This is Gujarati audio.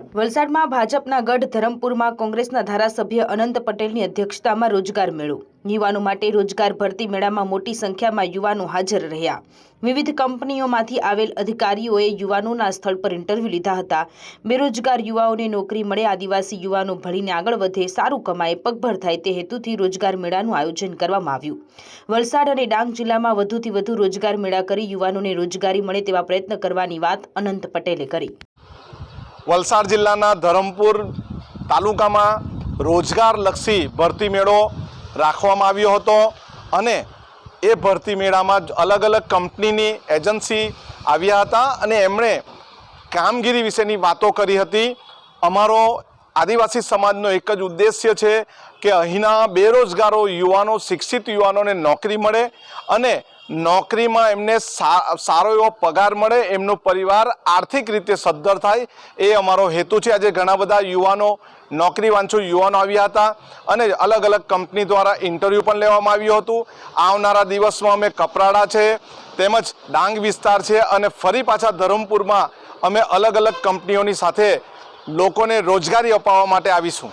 વલસાડમાં ભાજપના ગઢ ધરમપુરમાં કોંગ્રેસના ધારાસભ્ય અનંત પટેલની અધ્યક્ષતામાં રોજગાર મેળો. યુવાનો માટે રોજગાર ભરતી મેળામાં મોટી સંખ્યામાં યુવાનો હાજર રહ્યા. વિવિધ કંપનીઓમાંથી આવેલ અધિકારીઓએ યુવાનોના સ્થળ પર ઇન્ટરવ્યૂ લીધા હતા. બેરોજગાર યુવાઓને નોકરી મળે, આદિવાસી યુવાનો ભણીને આગળ વધે, સારું કમાય, પગભર થાય તે હેતુથી રોજગાર મેળાનું આયોજન કરવામાં આવ્યું. વલસાડ અને ડાંગ જિલ્લામાં વધુથી વધુ રોજગાર મેળા કરી યુવાનોને રોજગારી મળે તેવા પ્રયત્ન કરવાની વાત અનંત પટેલે કરી. વલસાડ જિલ્લાના ધરમપુર તાલુકામાં રોજગારલક્ષી ભરતી મેળો રાખવામાં આવ્યો હતો અને એ ભરતી મેળામાં અલગ અલગ કંપનીની એજન્સી આવ્યા હતા અને એમણે કામગીરી વિશેની વાતો કરી હતી. અમારો આદિવાસી સમાજનો એક જ ઉદ્દેશ્ય છે કે અહીંના બેરોજગારો, યુવાનો, શિક્ષિત યુવાનોને નોકરી મળે અને નોકરીમાં એમને સારો એવો પગાર મળે, એમનો પરિવાર આર્થિક રીતે સદ્ધર થાય એ અમારો હેતુ છે. આજે ઘણા બધા યુવાનો નોકરી વાંચો યુવાનો આવ્યા હતા અને અલગ અલગ કંપની દ્વારા ઇન્ટરવ્યૂ પણ લેવામાં આવ્યું હતું. આવનારા દિવસમાં અમે કપરાડા છે, તેમજ ડાંગ વિસ્તાર છે અને ફરી પાછા ધરમપુરમાં અમે અલગ અલગ કંપનીઓની સાથે લોકોને રોજગારી અપાવવા માટે આવીશું.